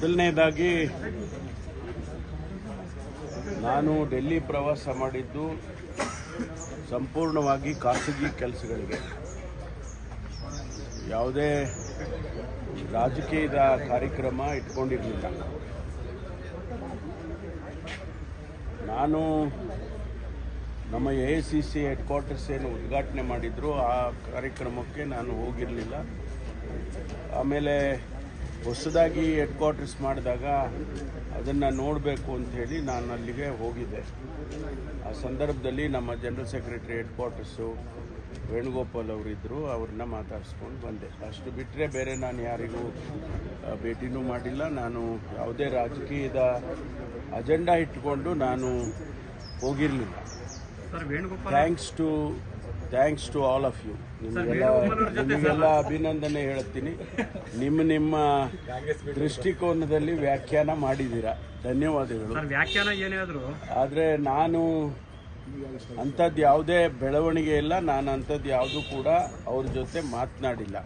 ಮೊದಲನೇದಾಗಿ, ನಾನು ಡೆಲ್ಲಿ ಪ್ರವಾಸ ಮಾಡಿದ್ದು ಸಂಪೂರ್ಣವಾಗಿ ಖಾಸಗಿ ಕೆಲಸಗಳಿಗೆ. ಯಾವುದೇ ರಾಜಕೀಯದ ಕಾರ್ಯಕ್ರಮ ಇಟ್ಕೊಂಡಿರಲಿಲ್ಲ. ನಾನು ನಮ್ಮ A C C head quarters ಏನು ಉದ್ಘಾಟನೆ ಮಾಡಿದ್ರು. ಆ ಕಾರ್ಯಕ್ರಮಕ್ಕೆ ನಾನು ಹೋಗಿರಲಿಲ್ಲ. ಆಮೇಲೆ ಹೊಸದಾಗಿ ಹೆಡ್ ಕ್ವಾರ್ಟರ್ಸ್ ಮಾಡಿದಾಗ ಅದನ್ನು ನೋಡಬೇಕು ಅಂಥೇಳಿ ನಾನು ಅಲ್ಲಿಗೆ ಹೋಗಿದ್ದೆ. ಆ ಸಂದರ್ಭದಲ್ಲಿ ನಮ್ಮ general secretary headquarters Venugopal ಅವರಿದ್ದರು ಅವ್ರನ್ನ ಮಾತಾಡಿಸ್ಕೊಂಡು ಬಂದೆ. ಅಷ್ಟು ಬಿಟ್ಟರೆ ಬೇರೆ ನಾನು ಯಾರಿಗೂ ಭೇಟಿನೂ ಮಾಡಿಲ್ಲ. ನಾನು ಯಾವುದೇ ರಾಜಕೀಯದ ಅಜೆಂಡಾ ಇಟ್ಕೊಂಡು ನಾನು ಹೋಗಿರಲಿಲ್ಲ. Thanks to thanks to all of you ನಿಮಗೆಲ್ಲ ನಿಮಗೆಲ್ಲ ಅಭಿನಂದನೆ ಹೇಳ್ತೀನಿ. ನಿಮ್ಮ ನಿಮ್ಮ ದೃಷ್ಟಿಕೋನದಲ್ಲಿ ವ್ಯಾಖ್ಯಾನ ಮಾಡಿದ್ದೀರಾ? ಧನ್ಯವಾದಗಳು. ಸರ್ ವ್ಯಾಖ್ಯಾನ ಏನಾದರೂ ಆದ್ರೂ. ಆದರೆ ನಾನು ಅಂಥದ್ದು ಯಾವುದೇ ಬೆಳವಣಿಗೆ ಇಲ್ಲ ನಾನು ಅಂಥದ್ದು ಯಾವುದೂ ಕೂಡ ಅವ್ರ ಜೊತೆ ಮಾತನಾಡಿಲ್ಲ.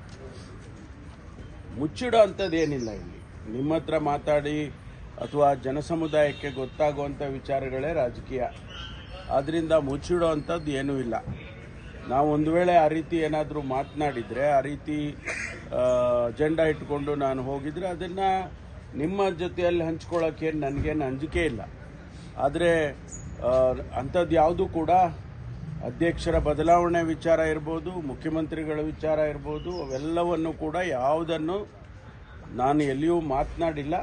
ಮುಚ್ಚಿಡೋ ಅಂಥದ್ದು ಏನಿಲ್ಲ ಇಲ್ಲಿ. ನಿಮ್ಮ ಹತ್ರ ಮಾತಾಡಿ ಅಥವಾ ಜನಸಮುದಾಯಕ್ಕೆ ಗೊತ್ತಾಗುವಂಥ ವಿಚಾರಗಳೇ ರಾಜಕೀಯ. ಆದ್ದರಿಂದ ಮುಚ್ಚಿಡೋ ಅಂಥದ್ದು ಏನೂ ಇಲ್ಲ. ನಾವು ಒಂದು ವೇಳೆ ಆ ರೀತಿ ಏನಾದರೂ ಮಾತನಾಡಿದರೆ, ಆ ರೀತಿ ಅಜೆಂಡಾ ಇಟ್ಕೊಂಡು ನಾನು ಹೋಗಿದ್ರೆ ಅದನ್ನು ನಿಮ್ಮ ಜೊತೆಯಲ್ಲಿ ಹಂಚ್ಕೊಳ್ಳೋಕ್ಕೇನು ನನಗೇನು ಅಂಜಿಕೆ ಇಲ್ಲ. ಆದರೆ ಅಂಥದ್ದು ಯಾವುದೂ ಕೂಡ ಅಧ್ಯಕ್ಷರ ಬದಲಾವಣೆ ವಿಚಾರ ಇರ್ಬೋದು, ಮುಖ್ಯಮಂತ್ರಿಗಳ ವಿಚಾರ ಇರ್ಬೋದು, ಅವೆಲ್ಲವನ್ನು ಕೂಡ ಯಾವುದನ್ನು ನಾನು ಎಲ್ಲಿಯೂ ಮಾತನಾಡಿಲ್ಲ.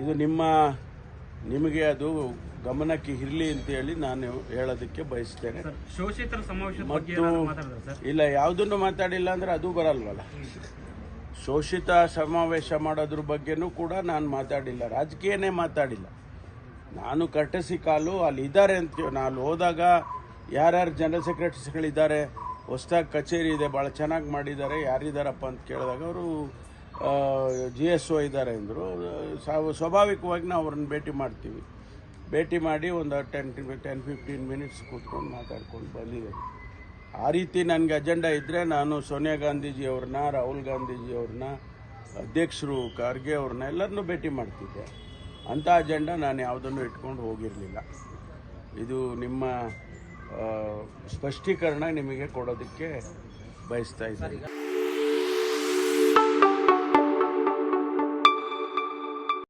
ಇದು ನಿಮ್ಮ ನಿಮಗೆ ಅದು ಗಮನಕ್ಕೆ ಇರಲಿ ಅಂತೇಳಿ ನಾನು ಹೇಳೋದಕ್ಕೆ ಬಯಸ್ತೇನೆ. ಶೋಷಿತರ ಸಮಾವೇಶ ಮತ್ತು ಇಲ್ಲ ಯಾವುದನ್ನು ಮಾತಾಡಿಲ್ಲ ಅಂದ್ರೆ ಅದು ಬರಲ್ವಲ್ಲ. ಶೋಷಿತ ಸಮಾವೇಶ ಮಾಡೋದ್ರ ಬಗ್ಗೆನೂ ಕೂಡ ನಾನು ಮಾತಾಡಿಲ್ಲ ರಾಜಕೀಯನೇ ಮಾತಾಡಿಲ್ಲ. ನಾನು ಕಟ್ಟಿಸಿ ಕಾಲು ಅಲ್ಲಿ ಇದ್ದಾರೆ ಅಂತ ನಾನು ಹೋದಾಗ ಯಾರ್ಯಾರು ಜನರಲ್ ಸೆಕ್ರೆಟರಿಸ್ಗಳಿದ್ದಾರೆ ಹೊಸ್ದಾಗಿ ಕಚೇರಿ ಇದೆ ಭಾಳ ಚೆನ್ನಾಗಿ ಮಾಡಿದ್ದಾರೆ ಯಾರಿದ್ದಾರಪ್ಪ ಅಂತ ಕೇಳಿದಾಗ ಅವರು ಜಿ ಎಸ್ ಒ ಇದ್ದಾರೆ ಅಂದರು. ಸ್ವಾಭಾವಿಕವಾಗಿ ನಾವು ಅವ್ರನ್ನ ಭೇಟಿ ಮಾಡ್ತೀವಿ. ಭೇಟಿ ಮಾಡಿ ಒಂದು ಟೆನ್ ಟೆನ್ ಫಿಫ್ಟೀನ್ ಮಿನಿಟ್ಸ್ ಕೂತ್ಕೊಂಡು ಮಾತಾಡ್ಕೊಂಡು ಬಂದಿದ್ದೇವೆ ಆ ರೀತಿ ನನಗೆ ಅಜೆಂಡಾ ಇದ್ದರೆ ನಾನು ಸೋನಿಯಾ ಗಾಂಧೀಜಿಯವ್ರನ್ನ ರಾಹುಲ್ ಗಾಂಧೀಜಿಯವ್ರನ್ನ ಅಧ್ಯಕ್ಷರು ಖರ್ಗೆ ಅವ್ರನ್ನ ಎಲ್ಲರನ್ನೂ ಭೇಟಿ ಮಾಡ್ತಿದ್ದೆ. ಅಂಥ ಅಜೆಂಡಾ ನಾನು ಯಾವುದನ್ನು ಇಟ್ಕೊಂಡು ಹೋಗಿರಲಿಲ್ಲ. ಇದು ನಿಮ್ಮ ಸ್ಪಷ್ಟೀಕರಣ ನಿಮಗೆ ಕೊಡೋದಕ್ಕೆ ಬಯಸ್ತಾ ಇದ್ದೀನಿ.